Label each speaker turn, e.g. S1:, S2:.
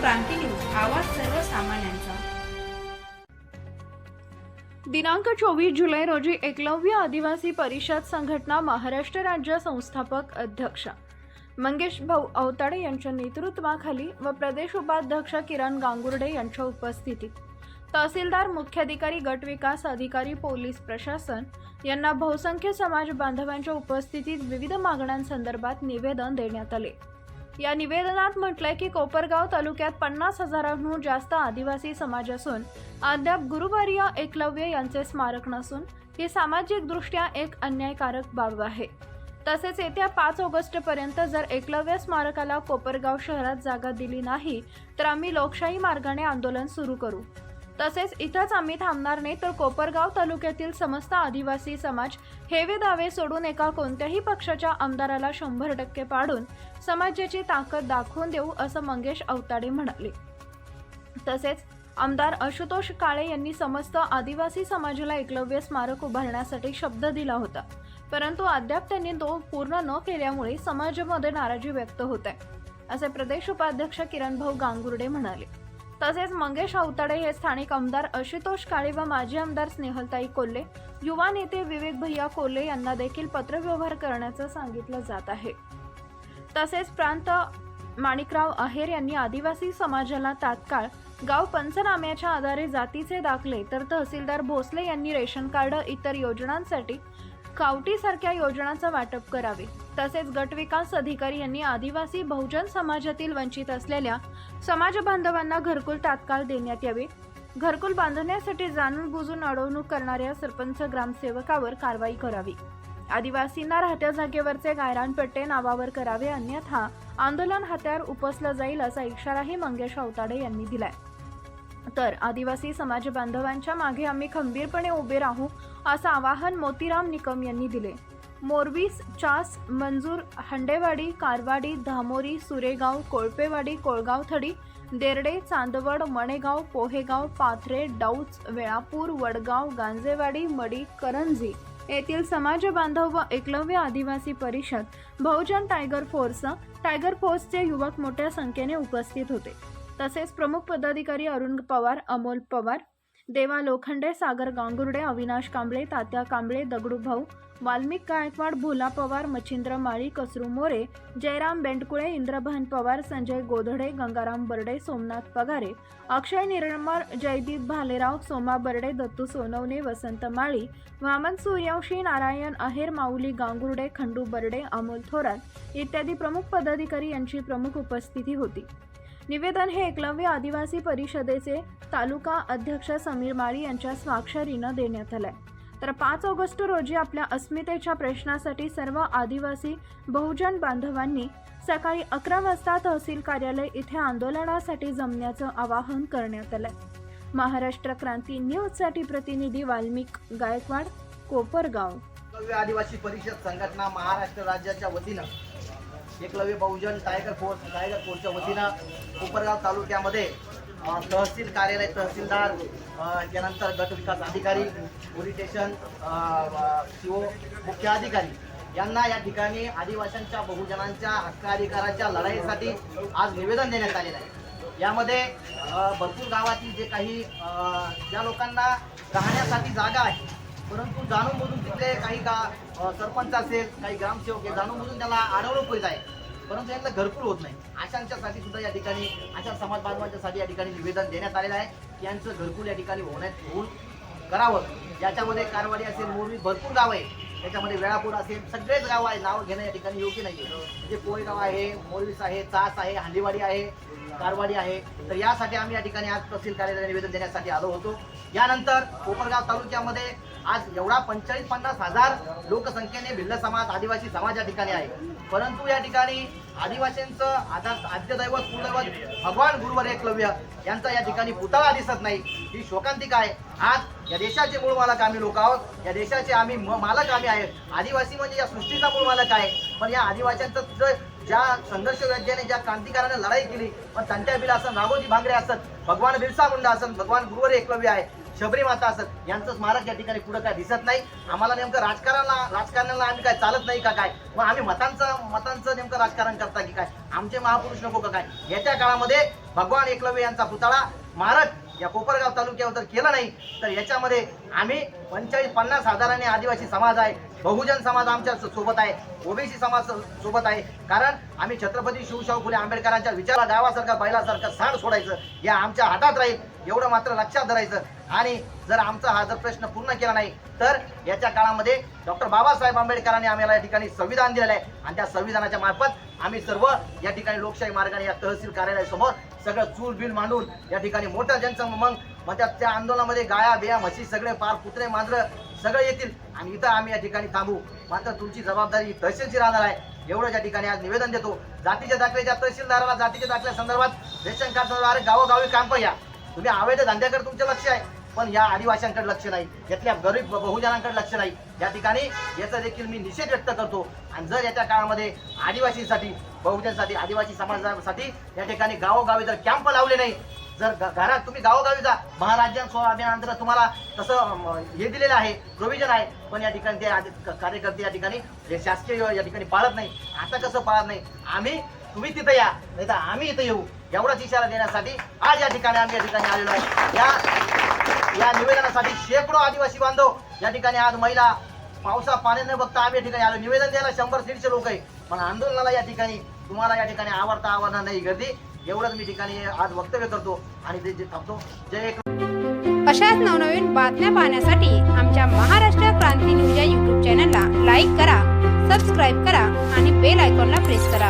S1: क्रांती news आवाज सर्वसामान्यांचा.
S2: दिनांक चोवीस जुलै रोजी एकलव्य आदिवासी परिषद संघटना महाराष्ट्र राज्य संस्थापक अध्यक्ष मंगेश भाऊ अवताडे यांच्या नेतृत्वाखाली व प्रदेश उपाध्यक्ष किरण गांगुर्डे यांच्या उपस्थितीत तहसीलदार मुख्याधिकारी गट विकास अधिकारी पोलीस प्रशासन यांना बहुसंख्य समाज बांधवांच्या उपस्थितीत विविध मागण्यांसंदर्भात निवेदन देण्यात आले. या निवेदनात म्हटलंय की कोपरगाव तालुक्यात पन्नास हजारांहून जास्त आदिवासी समाज असून अद्याप गुरुवार्य एकलव्य यांचे स्मारक नसून ही सामाजिकदृष्ट्या एक अन्यायकारक बाब आहे. तसेच येत्या पाच ऑगस्ट पर्यंत जर एकलव्य स्मारकाला कोपरगाव शहरात जागा दिली नाही तर आम्ही लोकशाही मार्गाने आंदोलन सुरू करू. तसेच इथंच आम्ही थांबणार नाही तर कोपरगाव तालुक्यातील समस्त आदिवासी समाज हेवे दावे सोडून एका कोणत्याही पक्षाच्या आमदाराला शंभर टक्के पाडून समाजाची ताकद दाखवून देऊ असं मंगेश अवताडे म्हणाले. तसेच आमदार आशुतोष काळे यांनी समस्त आदिवासी समाजाला एकलव्य स्मारक उभारण्यासाठी शब्द दिला होता. परंतु अद्याप त्यांनी तो पूर्ण न केल्यामुळे समाजामध्ये नाराजी व्यक्त होत आहे. असे प्रदेश उपाध्यक्ष किरण भाऊ गांगुर्डे म्हणाले. तसेच मंगेश अवतडे हे स्थानिक आमदार आशुतोष काळे व माजी आमदार स्नेहलताई कोल्हे युवा नेते विवेक भैया कोल्हे यांना देखील पत्रव्यवहार करण्याचं सांगितलं जात आहे. तसेच प्रांत माणिकराव आहेर यांनी आदिवासी समाजाला तात्काळ गाव पंचनाम्याच्या आधारे जातीचे दाखले तर तहसीलदार भोसले यांनी रेशन कार्ड इतर योजनांसाठी कावटीसारख्या योजनांचं वाटप करावे. तसेच गट विकास अधिकारी यांनी आदिवासी बहुजन समाजातील वंचित असलेल्या समाज बांधवांना घरकुल तात्काळ देण्यात यावे. घरकुल बांधण्यासाठी जाणून बुजून अडवणूक करणाऱ्या सरपंच ग्रामसेवकावर कारवाई करावी. आदिवासींना राहत्या जागेवरचे गायरान पट्टे नावावर करावे अन्यथा आंदोलन हात्यावर उपसलं जाईल असा इशाराही मंगेश अवताडे यांनी दिलाय. तर आदिवासी समाज बांधवांच्या मागे आम्ही खंबीरपणे उभे राहू असं आवाहन मोतीराम निकम यांनी दिले. मोरवीस चास मंजूर हंडेवाडी कारवाडी धामोरी सुरेगाव कोळपेवाडी कोळगावथडी देरडे चांदवड मणेगाव पोहेगाव पाथरे डौच वेळापूर वडगाव गांजेवाडी मडी करंजी येथील समाज बांधव व एकलव्य आदिवासी परिषद बहुजन टायगर फोर्स टायगर फोर्सचे युवक मोठ्या संख्येने उपस्थित होते. तसेच प्रमुख पदाधिकारी अरुण पवार अमोल पवार देवा लोखंडे सागर गांगुर्डे अविनाश कांबळे तात्या कांबळे दगडू भाऊ वाल्मिक गायकवाड भोला पवार मच्छिंद्र माळी कसरू मोरे जयराम बेंडकुळे इंद्रभान पवार संजय गोधडे गंगाराम बर्डे सोमनाथ पगारे अक्षय निर्मर जयदीप भालेराव सोमा बर्डे दत्तू सोनवणे वसंत माळी वामन सूर्यवंशी नारायण अहेर माऊली गांगुर्डे खंडू बर्डे अमोल थोरात इत्यादी प्रमुख पदाधिकारी यांची प्रमुख उपस्थिती होती. निवेदन हे एकलव्य आदिवासी परिषदेचे तालुका अध्यक्ष समीर माळी यांच्या स्वाक्षरीनं देण्यात आलंय. तर पाच ऑगस्ट रोजी आपल्या अस्मितेच्या प्रश्नासाठी सर्व आदिवासी बहुजन बांधवांनी सकाळी अकरा वाजता तहसील कार्यालय इथे आंदोलनासाठी जमण्याचं आवाहन करण्यात आलंय. महाराष्ट्र क्रांती न्यूजसाठी प्रतिनिधी वाल्मिक गायकवाड कोपरगाव.
S3: आदिवासी परिषद संघटना महाराष्ट्र राज्याच्या वतीनं Eklavya Bahujan tiger force tiger फोर्सच्या वतीनं कोपरगाव तालुक्यामध्ये तहसील कार्यालय तहसीलदार त्यानंतर गट विकास अधिकारी पोलीस स्टेशन शिव मुख्य अधिकारी यांना या ठिकाणी आदिवासींच्या बहुजनांच्या हक्काधिकाराच्या लढाईसाठी आज निवेदन देण्यात आलेलं आहे. यामध्ये भरपूर गावातील जे काही ज्या लोकांना राहण्यासाठी जागा आहे परंतु जाणून बुजून तिथले काही का सरपंच असेल काही ग्रामसेवक आहे जाणून बुजून त्याला अडवणूक होत आहे. परंतु यांना घरकुल होत नाही. अशांच्यासाठी सुद्धा या ठिकाणी अशा समाज बांधवांच्यासाठी या ठिकाणी निवेदन देण्यात आलेलं आहे की यांचं घरकुल या ठिकाणी होण्यात होऊन करावं. याच्यामध्ये कारवाडी असेल मोरवी भरपूर गाव आहे त्याच्यामध्ये वेळापूर असेल सगळेच गाव आहे नाव घेणं या ठिकाणी योग्य नाही म्हणजे कोळेगाव आहे मोरवीस आहे चास आहे हांडीवाडी आहे. कारवाडी आहे. तर यासाठी आम्ही या ठिकाणी आज तहसील कार्यालयाला निवेदन देण्यासाठी आलो होतो. यानंतर कोपरगाव तालुक्यामध्ये आज एवढा पंचेचाळीस पन्नास हजार लोकसंख्येने भिल्ल समाज आदिवासी समाज या ठिकाणी आहे. परंतु या ठिकाणी आदिवासींचं आता आद्यदैवत कुलदैवत भगवान गुरुवर एकलव्य यांचा या ठिकाणी पुतळा दिसत नाही. ही शोकांतिका आहे. आज या देशाचे मूळ मालक आम्ही लोक आहोत. या देशाचे आम्ही म- मालक आम्ही आहेत. आदिवासी म्हणजे या सृष्टीचा मूळ मालक आहे. पण या आदिवासींचं ज्या संघर्ष योद्ध्याने ज्या क्रांतिकाराने लढाई केली पण त्यांच्या बिला असं राघोजी भांगरे असत भगवान बिरसा मुंडा असत भगवान गुरुवर एकलव्य आहे शबरी माता असत यांचं स्मारक या ठिकाणी पुढं काय दिसत नाही. आम्हाला नेमकं राजकारणाला राजकारणाला आम्ही काय चालत नाही का काय? मग आम्ही मतांचं मतांचं नेमकं राजकारण करता की काय? आमचे महापुरुष नको का काय? याच्या काळामध्ये भगवान एकलव्य यांचा पुतळा महाराज या कोपरगाव तालुक्यावर जर केलं नाही तर याच्यामध्ये आम्ही पंचेचाळीस पन्नास हजाराने आदिवासी समाज आहे बहुजन समाज आमच्यासोबत आहे ओबीसी समाज सोबत आहे. कारण आम्ही छत्रपती शिवशाहू फुले आंबेडकरांच्या विचारा गावासारखा बैलासारखं सांड सोडायचं या आमच्या हातात राहील एवढं मात्र लक्षात धरायचं. आणि जर आमचा हा जर प्रश्न पूर्ण केला नाही तर याच्या काळामध्ये डॉक्टर बाबासाहेब आंबेडकरांनी आम्हाला या ठिकाणी संविधान दिलेलं आहे. आणि त्या संविधानाच्या मार्फत आम्ही सर्व या ठिकाणी लोकशाही मार्गाने या तहसील कार्यालयासमोर सगळं चूल बिल मांडून या ठिकाणी मोठं ज्यांचं मग मग त्या त्या आंदोलनामध्ये गाया बिया म्हशी सगळे पार कुत्रे मांजरं सगळे येतील. आणि इथं आम्ही या ठिकाणी थांबू. मात्र तुमची जबाबदारी तहसीलची राहणार आहे. एवढं या ठिकाणी आज निवेदन देतो. जातीच्या दाखल्याच्या तहसीलदाराला जातीच्या दाखल्या संदर्भात रेशन कार्ड गावोगावी काम या तुम्ही अवैध धंद्याकडे तुमचं लक्ष आहे. पण या आदिवासींकडे लक्ष नाही. यातल्या गरीब बहुजनांकडे लक्ष नाही. या ठिकाणी याचा देखील मी निषेध व्यक्त करतो. आणि जर याच्या काळामध्ये आदिवासींसाठी बहुजनसाठी आदिवासी समाजासाठी या ठिकाणी गावोगावी जर कॅम्प लावले नाही जर घरात तुम्ही गावोगावी जा महाराज्यां स्वाभियानांतर्गत तुम्हाला तसं हे दिलेलं आहे प्रोव्हिजन आहे. पण या ठिकाणी ते कार्यकर्ते या ठिकाणी हे शासकीय या ठिकाणी पाळत नाही. आता कसं पाळत नाही? आम्ही तुम्ही तिथं या नाही तर आम्ही इथं येऊ. एवढाच इशारा देण्यासाठी आज या ठिकाणी आम्ही या ठिकाणी आलेलो आहे. या या निवेदनासाठी शेकडो आदिवासी बांधव या ठिकाणी आज महिला पावसा पाणी न बघता आम्ही या ठिकाणी आलो. निवेदन द्यायला शंभर दीडशे लोक आहे. पण आंदोलनाला या ठिकाणी तुम्हाला या ठिकाणी आवडता आवडणार नाही गर्दी. एवढंच मी ठिकाणी आज वक्तव्य करतो आणि ते जे थांबतो. जय एक
S4: अशाच नवनवीन बातम्या पाहण्यासाठी आमच्या महाराष्ट्र क्रांती न्यूज या यूट्यूब चॅनलला लाईक करा सबस्क्राईब करा आणि बेल आयकॉनला प्रेस करा.